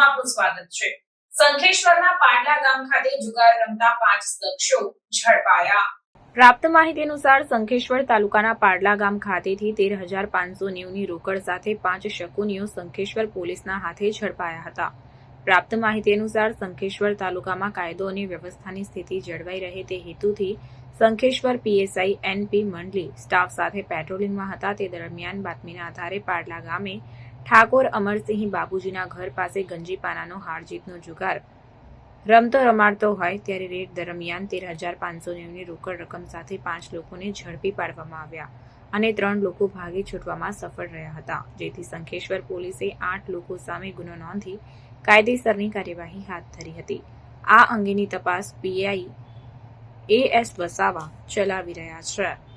આપનું સ્વાગત છે. સંખેશ્વરના પાટલા ગામ ખાતે જુગાર રમતા પાંચ શખ્સો ઝડપાયા. પ્રાપ્ત માહિતી અનુસાર સંખેશ્વર તાલુકાના પાડલા ગામ ખાતેથી તેર હજાર પાંચસો નેવની રોકડ સાથે પાંચ શકુનીઓ સંખેશ્વર પોલીસના હાથે ઝડપાયા હતા. પ્રાપ્ત માહિતી અનુસાર સંખેશ્વર તાલુકામાં કાયદો અને વ્યવસ્થાની સ્થિતિ જળવાઈ રહે તે હેતુથી Shankheshwar PSI NP Mandli staff સાથે પેટ્રોલિંગમાં હતા. તે દરમિયાન બાતમીના આધારે પાડલા ગામે ઠાકોર અમરસિંહ બાપુજીના ઘર પાસે ગંજીપાનાનો હારજીતનો જુગાર. રમતો રમાડતો હોય ત્યારે રેડ દરમિયાન તેર હજાર પાંચસો નેવની રોકડ રકમ સાથે પાંચ લોકોને ઝડપી પાડવામાં આવ્યા અને ત્રણ લોકો ભાગી છૂટવામાં સફળ રહ્યા હતા. જેથી સંખેશ્વર પોલીસે આઠ લોકો સામે ગુનો નોંધી કાયદેસરની કાર્યવાહી હાથ ધરી હતી. આ અંગેની તપાસ પીઆઈ એ એસ વસાવા ચલાવી રહ્યા છે.